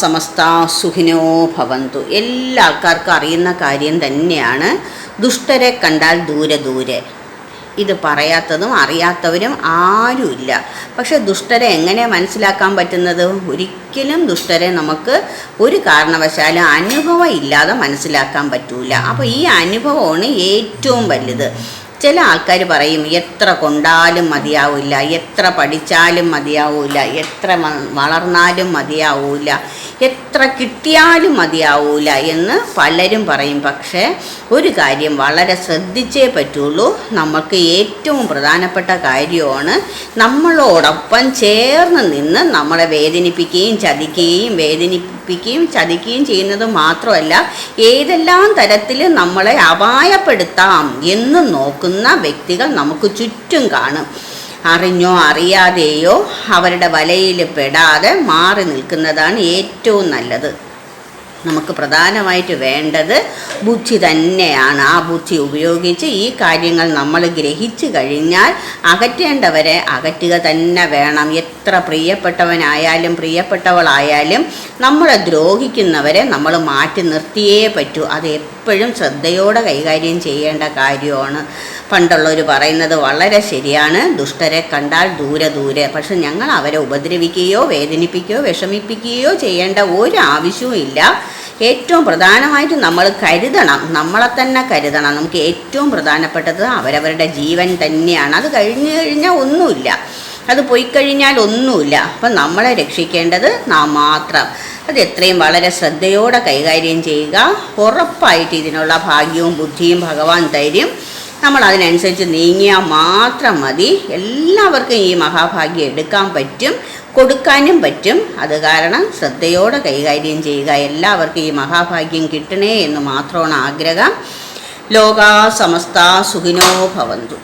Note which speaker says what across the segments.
Speaker 1: സമസ്ത സുഖിനോ ഭവന്തു. എല്ലാ ആൾക്കാർക്കും അറിയുന്ന കാര്യം തന്നെയാണ്. ദുഷ്ടരെ കണ്ടാൽ ദൂരെ ദൂരെ. ഇത് പറയാത്തതും അറിയാത്തവരും ആരുമില്ല. പക്ഷെ ദുഷ്ടരെ എങ്ങനെ മനസ്സിലാക്കാൻ പറ്റുന്നത്? ഒരിക്കലും ദുഷ്ടരെ നമുക്ക് ഒരു കാരണവശാലും അനുഭവം ഇല്ലാതെ മനസ്സിലാക്കാൻ പറ്റൂല. അപ്പോൾ ഈ അനുഭവമാണ് ഏറ്റവും വലുത്. ചില ആൾക്കാർ പറയും എത്ര കൊണ്ടാലും മതിയാവില്ല എത്ര പഠിച്ചാലും മതിയാവില്ല എത്ര വളർന്നാലും മതിയാവില്ല എത്ര കിട്ടിയാലും മതിയാവൂല എന്ന് പലരും പറയും. പക്ഷേ ഒരു കാര്യം വളരെ ശ്രദ്ധിച്ചേ പറ്റുള്ളൂ. നമുക്ക് ഏറ്റവും പ്രധാനപ്പെട്ട കാര്യമാണ് നമ്മളോടൊപ്പം ചേർന്ന് നിന്ന് നമ്മളെ വേദനിപ്പിക്കുകയും ചതിക്കുകയും വേദനിപ്പിക്കുകയും ചതിക്കുകയും ചെയ്യുന്നത് മാത്രമല്ല ഏതെല്ലാം തരത്തിൽ നമ്മളെ അപായപ്പെടുത്താം എന്ന് നോക്കുന്ന വ്യക്തികൾ നമുക്ക് ചുറ്റും കാണും. അറിഞ്ഞോ അറിയാതെയോ അവരുടെ വലയിൽ പെടാതെ മാറി നിൽക്കുന്നതാണ് ഏറ്റവും നല്ലത്. നമുക്ക് പ്രധാനമായിട്ട് വേണ്ടത് ബുദ്ധി തന്നെയാണ്. ആ ബുദ്ധി ഉപയോഗിച്ച് ഈ കാര്യങ്ങൾ നമ്മൾ ഗ്രഹിച്ചു കഴിഞ്ഞാൽ അകറ്റേണ്ടവരെ അകറ്റുക തന്നെ വേണം. എത്ര പ്രിയപ്പെട്ടവനായാലും പ്രിയപ്പെട്ടവളായാലും നമ്മളെ ദ്രോഹിക്കുന്നവരെ നമ്മൾ മാറ്റി നിർത്തിയേ പറ്റൂ. അത് എപ്പോഴും ശ്രദ്ധയോടെ കൈകാര്യം ചെയ്യേണ്ട കാര്യമാണ്. പണ്ടുള്ളവർ പറയുന്നത് വളരെ ശരിയാണ്. ദുഷ്ടരെ കണ്ടാൽ ദൂരെ ദൂരെ. പക്ഷെ ഞങ്ങൾ അവരെ ഉപദ്രവിക്കുകയോ വേദനിപ്പിക്കുകയോ വിഷമിപ്പിക്കുകയോ ചെയ്യേണ്ട ഒരു ആവശ്യവും ഇല്ല. ഏറ്റവും പ്രധാനമായിട്ട് നമ്മൾ കരുതണം. നമ്മളെ തന്നെ കരുതണം. നമുക്ക് ഏറ്റവും പ്രധാനപ്പെട്ടത് അവരവരുടെ ജീവൻ തന്നെയാണ്. അത് കഴിഞ്ഞു കഴിഞ്ഞാൽ ഒന്നുമില്ല. അത് പോയി കഴിഞ്ഞാൽ ഒന്നുമില്ല. അപ്പം നമ്മളെ രക്ഷിക്കേണ്ടത് നാം മാത്രം. അത് എത്രയും വളരെ ശ്രദ്ധയോടെ കൈകാര്യം ചെയ്യുക. ഉറപ്പായിട്ട് ഇതിനുള്ള ഭാഗ്യവും ബുദ്ധിയും ഭഗവാൻ തരും. നമ്മൾ അതിനനുസരിച്ച് നീങ്ങിയാൽ മാത്രം മതി. എല്ലാവർക്കും ഈ മഹാഭാഗ്യം എടുക്കാൻ പറ്റും കൊടുക്കാനും പറ്റും. അത് കാരണം ശ്രദ്ധയോടെ കൈകാര്യം ചെയ്യുക. എല്ലാവർക്കും ഈ മഹാഭാഗ്യം കിട്ടണേ എന്ന് മാത്രമാണ് ആഗ്രഹം. ലോകാ സമസ്ത സുഖിനോ ഭവന്തു.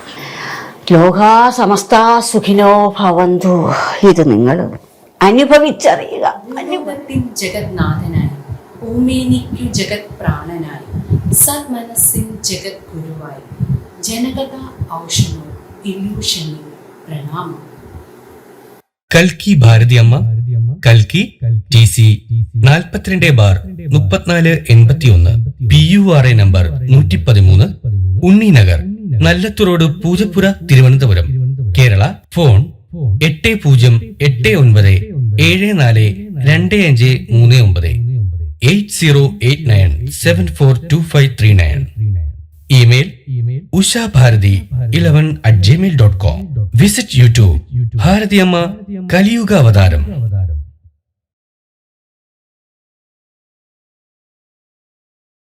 Speaker 1: ലോകാ സമസ്ത സുഖിനോ ഭവന്തു. ഇത് നിങ്ങൾ അനുഭവിച്ചറിയുക.
Speaker 2: അനുഭവത്തിൻ ജഗത്നാഥനായി ഓമേനിക്കു ജഗത് പ്രാണനായി സന്മനസ്സിൻ ജഗത് ഗുരുവായി ജനകഥ ഔഷണോ ഇല്യൂഷനിൽ പ്രണാമം.
Speaker 3: കൽക്കി ഭാരതിയമ്മ കൽക്കി ടി സി നാൽപ്പത്തിരണ്ട് ബാർ മുപ്പത്തിനാല് എൺപത്തിയൊന്ന് P you are A number നൂറ്റി പതിമൂന്ന് ഉണ്ണിനഗർ നല്ലത്ത് റോഡ് പൂജപ്പുര തിരുവനന്തപുരം. കേരള ഫോൺ എട്ട് പൂജ്യം എട്ട് ഒൻപത് ഏഴ് നാല് രണ്ട് അഞ്ച് മൂന്ന് ഒമ്പത്. Eight zero eight nine seven four two five three nine. Email Usha Bharathi eleven at Gmail dot com visit YouTube. Bharathiyamma കലിയുഗ അവതാരം